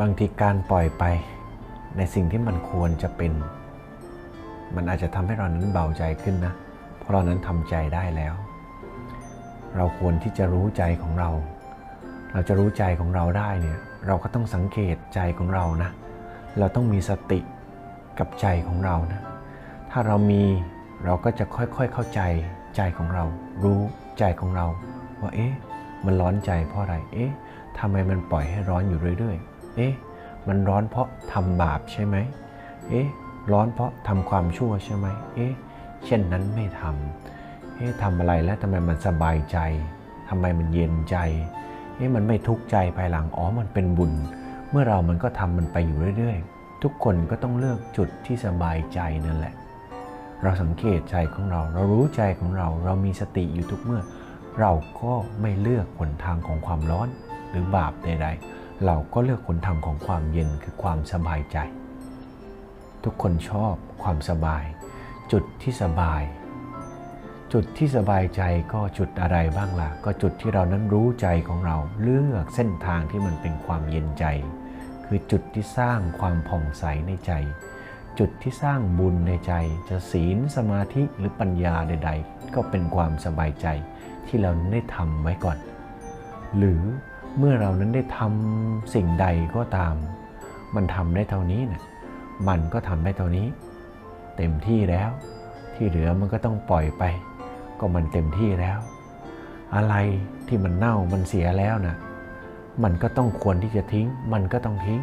บางทีการปล่อยไปในสิ่งที่มันควรจะเป็น มันอาจจะทำให้เรานั้นเบาใจขึ้นนะ เพราะเรานั้นทำใจได้แล้ว เราควรที่จะรู้ใจของเรา เราจะรู้ใจของเราได้เนี่ยเราก็ต้องสังเกตใจของเรานะ เราต้องมีสติกับใจของเรานะ ถ้าเรามีเราก็จะค่อยๆเข้าใจใจของเรา รู้ใจของเรา ว่าเอ๊ะมันร้อนใจเพราะอะไร เอ๊ะทำไมมันปล่อยให้ร้อนอยู่เรื่อยๆ เอ๊ะ มันร้อนเพราะทำบาปใช่ไหมเอ๊ะ ร้อนเพราะทำความชั่วใช่ไหมเอ๊ะ เช่นนั้นไม่ทำเอ๊ะทำอะไรแล้วทำไมมันสบายใจทำไมมันเย็นใจเอ๊ะ มันไม่ทุกข์ใจภายหลัง อ๋อ มันเป็นบุญ เมื่อเรามันก็ทำมันไปอยู่เรื่อยๆ ทุกคนก็ต้องเลือกจุดที่สบายใจนั่นแหละ เราสังเกตใจของเรา เรารู้ใจของเรา เรามีสติอยู่ทุกเมื่อ เราก็ไม่เลือกหนทางของความร้อนหรือบาปใดๆ เราก็เลือกหนทางของความเย็นคือความสบายใจ ทุกคนชอบความสบาย จุดที่สบาย จุดที่สบายใจก็จุดอะไรบ้างล่ะ ก็จุดที่เรานั้นรู้ใจของเราเลือกเส้นทางที่มันเป็นความเย็นใจ คือจุดที่สร้างความผ่องใสในใจ จุดที่สร้างบุญในใจ จะศีลสมาธิหรือปัญญาใด ๆ ก็เป็นความสบายใจที่เราได้ทำไว้ก่อน หรือ เมื่อเรานั้นได้ทำสิ่งใดก็ตาม มันทำได้เท่านี้นะมันก็ทำได้เท่านี้ เต็มที่แล้ว ที่เหลือมันก็ต้องปล่อยไป ก็มันเต็มที่แล้ว อะไรที่มันเน่ามันเสียแล้วนะมันก็ต้องควรที่จะทิ้ง มันก็ต้องทิ้ง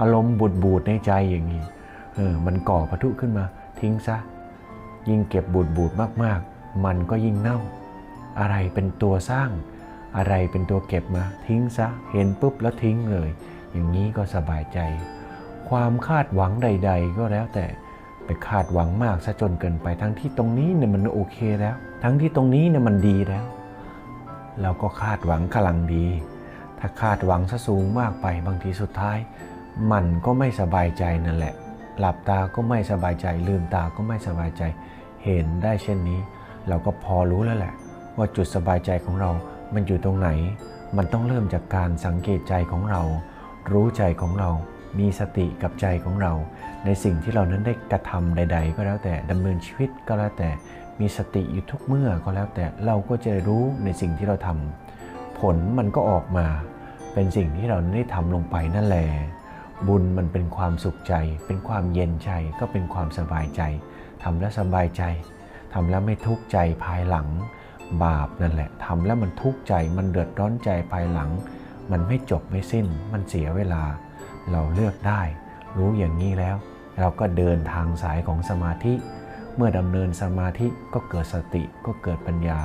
อารมณ์บูดบูดในใจอย่างนี้เออมันก่อปะทุขึ้นมา ทิ้งซะ ยิ่งเก็บบูดบูดมากๆ มันก็ยิ่งเน่า อะไรเป็นตัวสร้าง อะไรเป็นตัวเก็บมาทิ้งซะ เห็นปุ๊บแล้วทิ้งเลย อย่างนี้ก็สบายใจ ความคาดหวังใด ๆ ก็แล้วแต่ไปคาดหวังมากซะจนเกินไป ทั้งที่ตรงนี้เนี่ยมันโอเคแล้ว ทั้งที่ตรงนี้เนี่ยมันดีแล้ว เราก็คาดหวังกำลังดี ถ้าคาดหวังซะสูงมากไปบางทีสุดท้าย มันก็ไม่สบายใจนั่นแหละ หลับตาก็ไม่สบายใจ ลืมตาก็ไม่สบายใจ เห็นได้เช่นนี้ เราก็พอรู้แล้วแหละ ว่าจุดสบายใจของเรา มันอยู่ตรงไหน มันต้องเริ่มจากการสังเกตใจของเรา รู้ใจของเรา มีสติกับใจของเรา ในสิ่งที่เรานั้นได้กระทำใด ๆ ก็แล้วแต่ดำเนินชีวิตก็แล้วแต่ มีสติอยู่ทุกเมื่อก็แล้วแต่ เราก็จะรู้ในสิ่งที่เราทำผลมันก็ออกมา เป็นสิ่งที่เราได้ทำลงไปนั่นแหละ บุญมันเป็นความสุขใจ เป็นความเย็นใจ ก็เป็นความสบายใจทำแล้วสบายใจทำแล้วไม่ทุกข์ใจภายหลัง บาปนั่นแหละทำแล้วมันทุกข์ใจมันเดือดร้อนใจภายหลัง มันไม่จบไม่สิ้น มันเสียเวลา เราเลือกได้ รู้อย่างนี้แล้ว เราก็เดินทางสายของสมาธิ เมื่อดำเนินสมาธิก็เกิดสติก็เกิดปัญญา